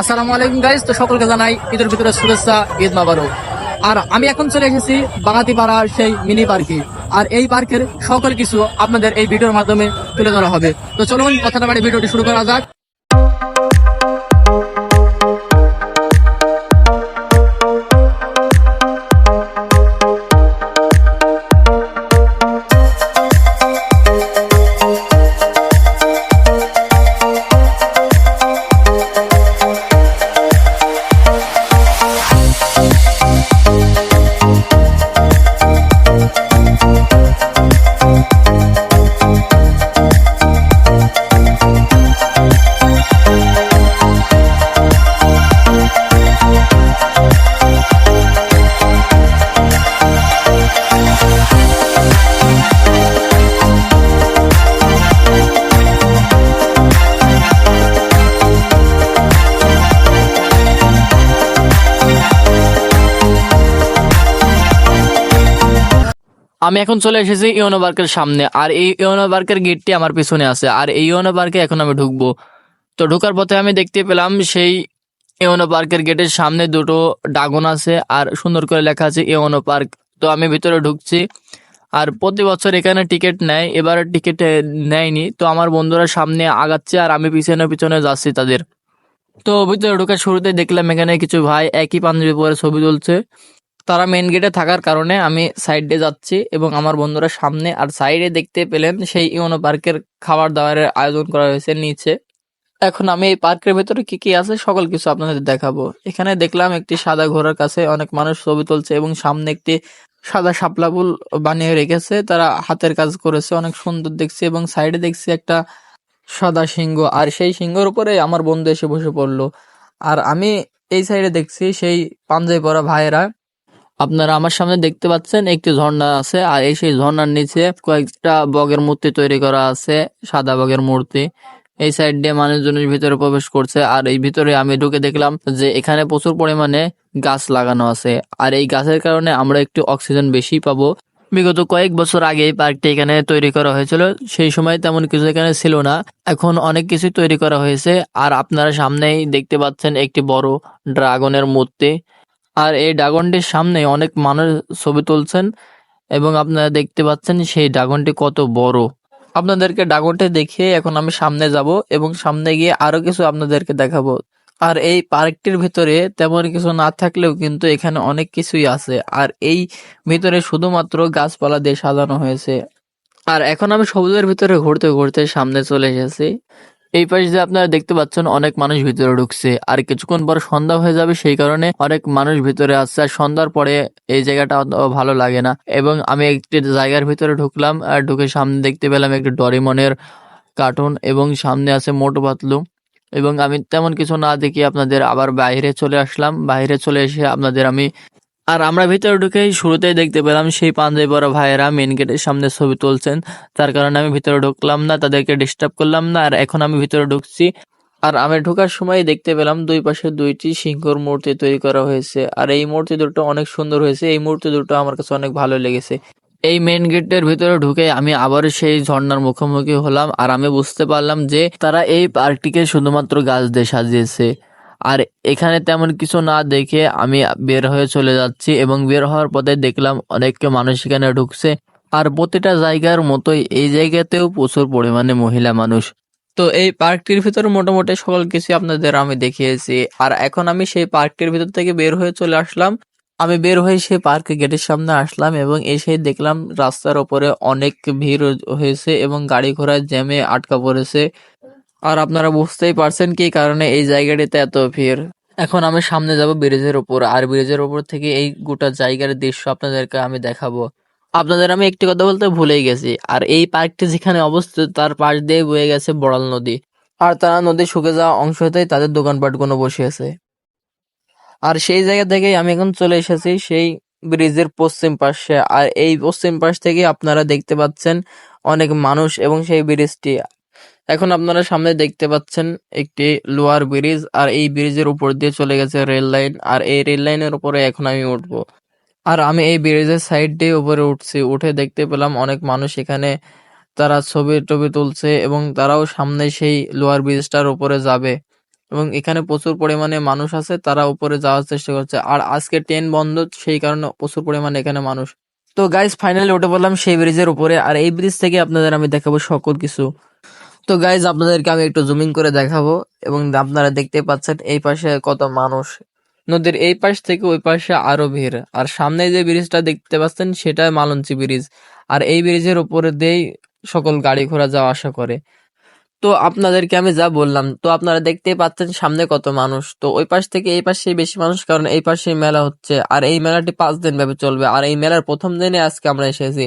আসসালামু আলাইকুম গাইজ তো সকলকে জানাই ঈদের ভিতরে শুভেচ্ছা, ঈদ মাবারক। আর আমি এখন চলে এসেছি বাগাতিপাড়ার সেই মিনি পার্কে। আর এই পার্কের সকল কিছু আপনাদের এই ভিডিওর মাধ্যমে তুলে ধরা হবে। তো চলুন কথাটা বাড়ি ভিডিওটি শুরু করা যাক। আমি এখন চলে এসেছি ইওনো পার্কের সামনে, আর এই ইওনো পার্কের গেটটি আমার পিছনে আছে, আর এই ইওনো পার্কে এখন আমি ঢুকবো। তো ঢোকার পথে আমি দেখতে পেলাম সেই ইওনো পার্কের গেটের সামনে দুটো ডাগন আছে, আর সুন্দর করে লেখা আছে ইওনো পার্ক। তো আমি ভিতরে ঢুকছি, আর প্রতি বছর এখানে টিকিট নেয়, এবার টিকিট নেয়নি। তো আমার বন্ধুরা সামনে আগাচ্ছে, আর আমি পিছনে পিছনে যাচ্ছি তাদের। তো ভিতরে ঢোকার শুরুতে দেখলাম এখানে কিছু ভাই একই পাঞ্জাবি পরে ছবি তুলছে। তারা মেন গেটে থাকার কারণে আমি সাইডে যাচ্ছি এবং আমার বন্ধুরা সামনে আর সাইডে দেখতে পেলেন সেই ইউনো পার্কের খাবার দাবারের আয়োজন করা হয়েছে নিচে। এখন আমি এই পার্কের ভেতরে কি কি আছে সকল কিছু আপনাদের দেখাবো। এখানে দেখলাম একটি সাদা ঘোড়ার কাছে অনেক মানুষ ছবি তুলছে এবং সামনে একটি সাদা শাপলা ফুল বানিয়ে রেখেছে। তারা হাতের কাজ করেছে, অনেক সুন্দর দেখছে এবং সাইডে দেখছি একটা সাদা সিংহ আর সেই সিংহর উপরে আমার বন্ধু এসে বসে পড়ল। আর আমি এই সাইডে দেখছি সেই পাঞ্জাবি পরা ভাইয়েরা আপনারা আমার সামনে দেখতে পাচ্ছেন একটি ঝর্ণা আছে, আর এই সেই ঝর্ণার নিচে কয়েকটা বগের মূর্তি তৈরি করা আছে, সাদা বগের মূর্তি। এই সাইড দিয়ে মানুষজনের ভিতরে প্রবেশ করছে, আর এই ভিতরে আমি ঢুকে দেখলাম যে এখানে প্রচুর পরিমাণে গাছ লাগানো আছে। আর এই গাছের কারণে আমরা একটু অক্সিজেন বেশি পাবো। বিগত কয়েক বছর আগে এই পার্কটি এখানে তৈরি করা হয়েছিল, সেই সময় তেমন কিছু এখানে ছিল না। এখন অনেক কিছু তৈরি করা হয়েছে, আর আপনারা সামনেই দেখতে পাচ্ছেন একটি বড় ড্রাগনের মূর্তি। আর এই ড্রাগনটির সামনে অনেক মানুষ ছবি তুলছেন এবং আপনারা দেখতে পাচ্ছেন সেই ড্রাগনটি কত বড়। আপনাদেরকে ড্রাগনটি দেখিয়ে এখন আমি সামনে যাব এবং সামনে গিয়ে আরও কিছু আপনাদেরকে দেখাবো। আর এই পার্কটির ভিতরে তেমন কিছু না থাকলেও কিন্তু এখানে অনেক কিছুই আছে। আর এই ভিতরে শুধুমাত্র গাছপালা দিয়ে সাজানো হয়েছে। আর এখন আমি সবুজের ভিতরে ঘুরতে ঘুরতে সামনে চলে এসেছি। এই পাশে যে আপনারা দেখতে পাচ্ছেন, অনেক মানুষ ভিতরে ঢুকছে। আর কিছুক্ষণ পর সন্ধ্যা হয়ে যাবে, সেই কারণে অনেক মানুষ ভিতরে আসছে। আর সন্ধ্যার পরে এই জায়গাটা ভালো লাগে না। এবং আমি একটি জায়গার ভিতরে ঢুকলাম, আর ঢুকে সামনে দেখতে পেলাম একটি ডরিমনের কার্টুন এবং সামনে আছে মোটু পাতলু। এবং আমি তেমন কিছু না দেখি আপনাদের আবার বাইরে চলে আসলাম। বাইরে চলে এসে আপনাদের আমি আর আমরা ভিতরে ঢুকেই শুরুতেই দেখতে পেলাম সেই পাঞ্জাবি পরা ভাইয়েরা মেন গেটের সামনে ছবি তুলছেন। তার কারণে আমি ভিতরে ঢুকলাম না, তাদেরকে ডিস্টার্ব করলাম না, আর এখন আমি ভিতরে ঢুকছি। আর আমি ঢোকার সময় দেখতে পেলাম দুই পাশে দুইটি সিংহর মূর্তি তৈরি করা হয়েছে। আর এই মূর্তি দুটো অনেক সুন্দর হয়েছে। এই মূর্তি দুটো আমার কাছে অনেক ভালো লেগেছে। এই মেন গেটের ভিতরে ঢুকে আমি আবার সেই ঝর্ণার মুখোমুখি হলাম। আর আমি বুঝতে পারলাম যে তারা এই পার্কটিকে শুধুমাত্র গাছ দিয়ে সাজিয়েছে। আর এখানে তেমন কিছু না দেখে আমি বের হয়ে চলে যাচ্ছি এবং বের হওয়ার পথে দেখলাম অনেক মানুষ এখানে ঢুকছে। আর প্রতিটা জায়গার মতোই এই জায়গাতেও প্রচুর পরিমাণে মহিলা মানুষ। তো এই পার্কটির ভিতরে মোটামুটি সকল কিছু আপনাদের আমি দেখিয়েছি। আর এখন আমি সেই পার্কটির ভিতর থেকে বের হয়ে চলে আসলাম। আমি বের হয়ে সেই পার্কের গেটের সামনে আসলাম এবং এসে দেখলাম রাস্তার ওপরে অনেক ভিড় হয়েছে এবং গাড়ি ঘোড়া জ্যামে আটকা পড়েছে। আর আপনারা বুঝতেই পারছেন কি কারণে এই জায়গাটিতে এত ভিড়। এখন আমি সামনে যাব ব্রিজের উপর, আর ব্রিজের উপর থেকে এই গোটা জায়গার দৃশ্য আপনাদেরকে আমি দেখাবো। আপনাদের আমি একটি কথা বলতে ভুলেই গেছি, আর এই পার্কটি যেখানে অবস্থিত তার পাশ দিয়ে বয়ে গেছে বড়াল নদী। আর তারা নদী শুকে যাওয়া অংশ হতেই তাদের দোকানপাট কোনো বসে আছে আর সেই জায়গা থেকেই আমি এখন চলে এসেছি সেই ব্রিজের পশ্চিম পাশে। আর এই পশ্চিম পাশ থেকে আপনারা দেখতে পাচ্ছেন অনেক মানুষ এবং সেই ব্রিজটি। এখন আপনারা সামনে দেখতে পাচ্ছেন একটি লোহার ব্রিজ, আর এই ব্রিজের উপর দিয়ে চলে গেছে রেল লাইন, আর এই রেল লাইনের উপরে এখন আমি উঠবো। আর আমি এই ব্রিজের সাইড দিয়ে উপরে উঠছি, উঠে দেখতে পেলাম অনেক মানুষ এখানে, তারা ছবি টবি তুলছে এবং তারাও সামনে সেই লোহার ব্রিজটার উপরে যাবে। এবং এখানে প্রচুর পরিমাণে মানুষ আছে, তারা উপরে যাওয়ার চেষ্টা করছে। আর আজকে ট্রেন বন্ধ, সেই কারণে প্রচুর পরিমাণে এখানে মানুষ। তো গাইজ ফাইনালি উঠে পড়লাম সেই ব্রিজের উপরে, আর এই ব্রিজ থেকে আপনাদের আমি দেখাবো সকল কিছু। তো গাইজ আপনাদেরকে আমি একটু জুমিং করে দেখাবো এবং আপনারা দেখতে পাচ্ছেন এই পাশে কত মানুষ। নদীর এই পাশ থেকে ওই পাশে আরও ভিড়। আর সামনে যে ব্রিজটা দেখতে পাচ্ছেন, সেটা মালঞ্চি ব্রিজ আর এই ব্রিজের উপরে দিয়েই সকল গাড়ি ঘোড়া যাওয়া আসা করে। তো আপনাদেরকে আমি যা বললাম, তো আপনারা দেখতেই পাচ্ছেন সামনে কত মানুষ। তো ওই পাশ থেকে এই পাশে বেশি মানুষ, কারণ এই পাশে মেলা হচ্ছে। আর এই মেলাটি পাঁচ দিন ব্যাপী চলবে। আর এই মেলার প্রথম দিনে আজকে আমরা এসেছি।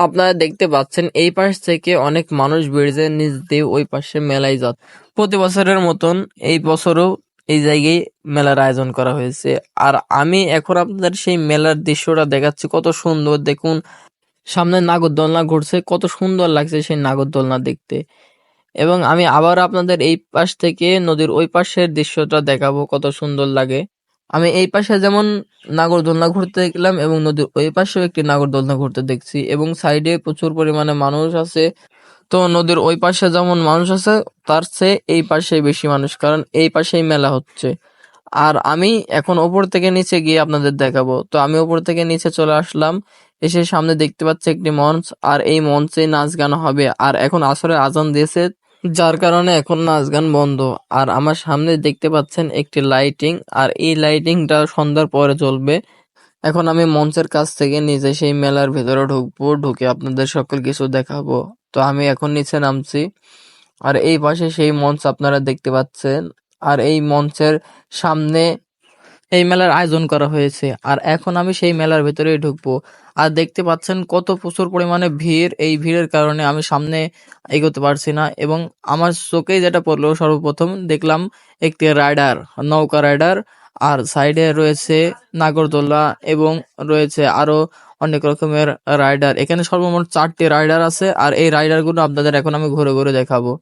আপনারা দেখতে পাচ্ছেন, এই পাশ থেকে অনেক মানুষ ব্রিজের নিচ দিয়ে ওই পাশে মেলায় যাচ্ছে প্রতি বছরের মতন এই বছরও এই জায়গায় মেলার আয়োজন করা হয়েছে। আর আমি এখন আপনাদের সেই মেলার দৃশ্যটা দেখাচ্ছি, কত সুন্দর। দেখুন, সামনে নাগরদোলনা ঘুরছে, কত সুন্দর লাগছে সেই নাগরদোলনা দেখতে। এবং আমি আবার আপনাদের এই পাশ থেকে নদীর ওই পাশের দৃশ্যটা দেখাবো, কত সুন্দর লাগে। আমি এই পাশে যেমন নাগরদোলনা ঘুরতে গেলাম এবং নদীর ওই পাশেও একটি নাগরদোলনা ঘুরতে দেখছি এবং সাইডে প্রচুর পরিমাণে মানুষ আছে। তো নদীর ওই পাশে যেমন মানুষ আছে, তার চেয়ে এই পাশে বেশি মানুষ, কারণ এই পাশেই মেলা হচ্ছে। আর আমি এখন ওপর থেকে নিচে গিয়ে আপনাদের দেখাবো। তো আমি ওপর থেকে নিচে চলে আসলাম, এসে সামনে দেখতে পাচ্ছি একটি মঞ্চ, আর এই মঞ্চে নাচ গান হবে। আর এখন আসরে আজান দিয়েছে যার কারণে এখন নাচ গান বন্ধ। আর আমার সামনে দেখতে পাচ্ছেন একটি লাইটিং, আর এই লাইটিংটা সন্ধ্যার পরে চলবে। এখন আমি মঞ্চের কাছ থেকে নিজে সেই মেলার ভেতরে ঢুকবো, ঢুকে আপনাদের সকল কিছু দেখাবো। তো আমি এখন নিচে নামছি, আর এই পাশে সেই মঞ্চ আপনারা দেখতে পাচ্ছেন। আর এই মঞ্চের সামনে এই মেলার আয়োজন করা হয়েছে। আর এখন আমি সেই মেলার ভেতরেই ঢুকবো। আর দেখতে পাচ্ছেন কত প্রচুর পরিমাণে ভিড়। এই ভিড়ের কারণে আমি সামনে এগোতে পারছি না এবং আমার চোখেই যেটা পড়ল, সর্বপ্রথম দেখলাম একটি রাইডার, নৌকা রাইডার। আর সাইডে রয়েছে নাগরদোলা এবং রয়েছে আরও অনেক রকমের রাইডার। এখানে সর্বমোট চারটি রাইডার আছে। আর এই রাইডারগুলো আপনাদের এখন আমি ঘুরে ঘুরে দেখাবো।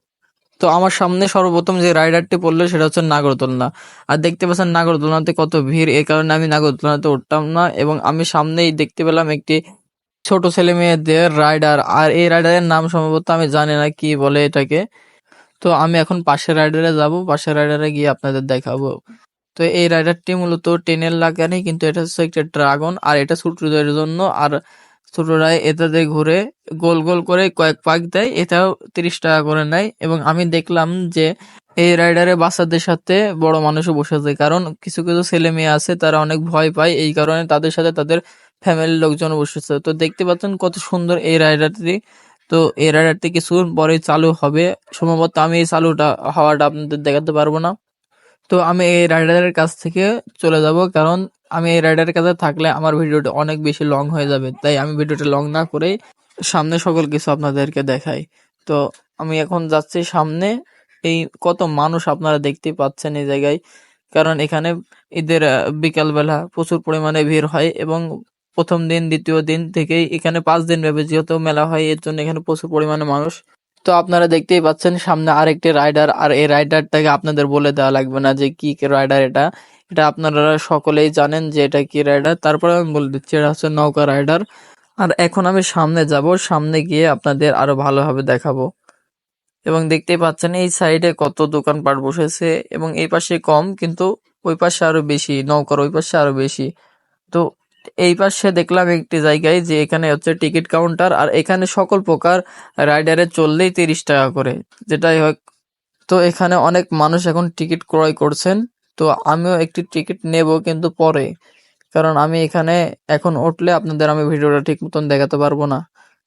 তো আমার সামনে সর্বপ্রথম যে রাইডারটি পড়ল সেটা হচ্ছে নাগরদোলনা। আর দেখতে পাচ্ছেন নাগরদোলনাতে কত ভিড় এই কারণে আমি নাগরদোলনাতে উঠতাম না এবং আমি সামনেই দেখতে পেলাম একটি ছোট ছেলে মেয়েদের রাইডার। আর এই রাইডারের নাম সম্ভবত আমি জানি না কি বলে এটাকে। তো আমি এখন পাশের রাইডারে যাব, পাশের রাইডারে গিয়ে আপনাদের দেখাবো। তো এই রাইডারটি মূলত টেনের লাগানি, কিন্তু এটা হচ্ছে একটা ড্রাগন, আর এটা ছোটদের জন্য। আর ছোটরা এটাতে ঘুরে গোল গোল করে কয়েক পাক দেয়, এটাও তিরিশ টাকা করে নেয়। এবং আমি দেখলাম যে এই রাইডারে বাচ্চাদের সাথে বড় মানুষও বসেছে কারণ কিছু কিছু ছেলে মেয়ে আছে, তারা অনেক ভয় পায়। এই কারণে তাদের সাথে তাদের ফ্যামিলির লোকজন বসেছে। তো দেখতে পাচ্ছেন কত সুন্দর এই রাইডারটি তো এই রাইডারটি কিছুক্ষণ পরে চালু হবে। সম্ভবত আমি এই চালুটা, হওয়াটা আপনাদের দেখাতে পারব না। তো আমি এই রাইডারের কাছ থেকে চলে যাব। কারণ আমি এই রাইডারের কাছে থাকলে আমার ভিডিওটা অনেক বেশি লং হয়ে যাবে। তাই আমি ভিডিওটা লং না করেই সামনে সকল কিছু আপনাদেরকে দেখাই। তো আমি এখন যাচ্ছি সামনে। এই কত মানুষ আপনারা দেখতে পাচ্ছেন এই জায়গায়। কারণ এখানে ঈদের বিকালবেলা প্রচুর পরিমাণে ভিড় হয় এবং প্রথম দিন, দ্বিতীয় দিন থেকেই এখানে পাঁচ দিন ব্যাপী যেহেতু মেলা হয়, এর জন্য এখানে প্রচুর পরিমাণে মানুষ। তো আপনারা দেখতেই পাচ্ছেন সামনে আরেকটি রাইডার আর এই রাইডারটাকে আপনাদের বলে দেওয়া লাগবে না যে কি রাইডার এটা। এটা আপনারা সকলেই জানেন যে এটা কি রাইডার তারপরে আমি বলে দিচ্ছি, এটা হচ্ছে নৌকা রাইডার আর এখন আমি সামনে যাব, সামনে গিয়ে আপনাদের আরও ভালোভাবে দেখাবো। এবং দেখতেই পাচ্ছেন, এই সাইডে কত দোকানপাট বসেছে, এবং এই পাশে কম, কিন্তু ওই পাশে আরও বেশি, নৌকার ওই পাশে আরও বেশি। তো এই পাশে দেখলাম একটি জায়গায় যে এখানে হচ্ছে টিকিট কাউন্টার, আর এখানে সকল প্রকার রাইডারে চললেই তিরিশ টাকা করে, যেটাই হোক। তো এখানে অনেক মানুষ এখন টিকিট ক্রয় করছেন। তো আমিও একটি টিকিট নেব কিন্তু পরে। কারণ আমি এখানে এখন উঠলে আপনাদের আমি ভিডিওটা ঠিক মতন দেখাতে পারব না।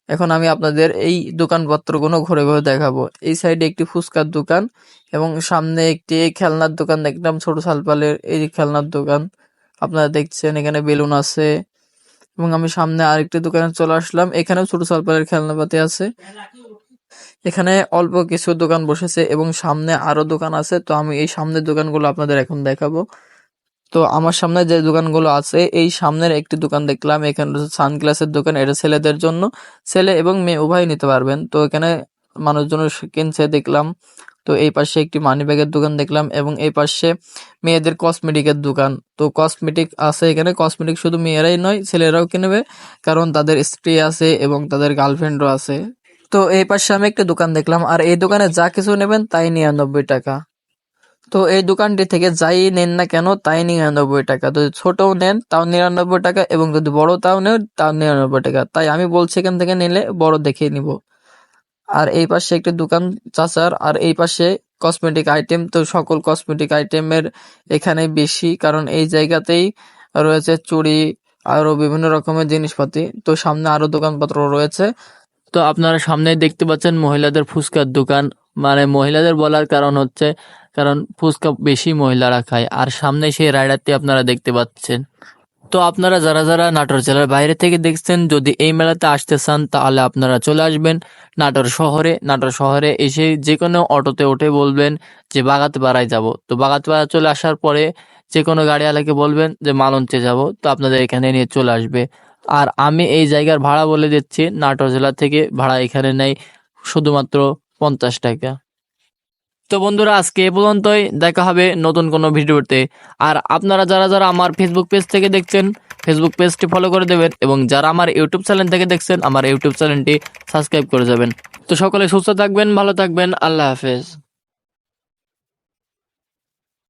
এখন আমি আপনাদের এই দোকানপত্রগুলো ঘুরে ঘুরে দেখাবো। এই সাইডে একটি ফুচকার দোকান এবং সামনে একটি খেলনার দোকান, দেখলাম ছোট সালপালের এই খেলনার দোকান। আপনারা দেখছেন এখানে বেলুন আছে এবং আমি সামনে আরেকটি দোকানে চলে আসলাম। এখানেও ছোট সালপালের খেলনাপাতি আছে। এখানে অল্প কিছু দোকান বসেছে এবং সামনে আরও দোকান আছে, তো আমি এই সামনের দোকানগুলো আপনাদের এখন দেখাবো। তো আমার সামনে যে দোকানগুলো আছে, এই সামনের একটি দোকান দেখলাম, এখানে সানগ্লাসের দোকান, এটা ছেলেদের জন্য। ছেলে এবং মেয়ে উভয় নিতে পারবেন। তো এখানে মানুষজন কিনছে দেখলাম। তো এই পাশে একটি মানি ব্যাগের দোকান দেখলাম এবং এই পাশে মেয়েদের কসমেটিকের দোকান। তো কসমেটিক আছে এখানে কসমেটিক শুধু মেয়েরাই নয়, ছেলেরাও কিনবে, কারণ তাদের স্ত্রী আছে এবং তাদের গার্লফ্রেন্ডও আছে। তো এই পাশে আমি একটা দোকান দেখলাম, আর এই দোকানে যা কিছু নেবেন তাই নিরানব্বই টাকা। তো এই দোকানটি থেকে যাই নেন না কেন, তাই নিরানব্বই টাকা। যদি ছোটও নেন, তাও নিরানব্বই টাকা, এবং যদি বড় তাও নেন, তাও নিরানব্বই টাকা। তাই আমি বলছি এখান থেকে নিলে বড় দেখে নিব। আর এই পাশে একটি দোকান চাচার, আর এই পাশে কসমেটিক আইটেম। তো সকল কসমেটিক আইটেমের এখানে বেশি, কারণ এই জায়গাতেই রয়েছে চুড়ি আরও বিভিন্ন রকমের জিনিসপাতি। তো সামনে আরও দোকানপত্র রয়েছে। তো আপনারা সামনে দেখতে পাচ্ছেন মহিলাদের ফুচকার দোকান। মানে মহিলাদের বলার কারণ হচ্ছে, কারণ ফুচকা বেশি মহিলারা খায়। আর সামনে সেই রাইডারটি আপনারা দেখতে পাচ্ছেন। তো আপনারা যারা যারা নাটোর জেলার বাইরে থেকে দেখছেন, যদি এই মেলাতে আসতে চান, তাহলে আপনারা চলে আসবেন নাটোর শহরে। নাটোর শহরে এসে যে কোনো অটোতে উঠে বলবেন যে, বাগাতপাড়ায় যাব। তো বাগাতপাড়া চলে আসার পরে যে কোনো গাড়িওয়ালাকে বলবেন যে, মালঞ্চে যাব। তো আপনাদের এখানে নিয়ে চলে আসবে। আর আমি এই জায়গার ভাড়া বলে দিচ্ছি। নাটোর জেলা থেকে ভাড়া এখানে নেই, শুধুমাত্র পঞ্চাশ টাকা। তো বন্ধুরা, আজকে এ পর্যন্তই। দেখা হবে নতুন কোনো ভিডিওতে। আর আপনারা যারা যারা আমার ফেসবুক পেজ থেকে দেখছেন ফেসবুক পেজটি ফলো করে দেবেন এবং যারা আমার ইউটিউব চ্যানেল থেকে দেখছেন, আমার ইউটিউব চ্যানেলটি সাবস্ক্রাইব করে যাবেন। তো সকলে সুস্থ থাকবেন, ভালো থাকবেন। আল্লাহ হাফেজ।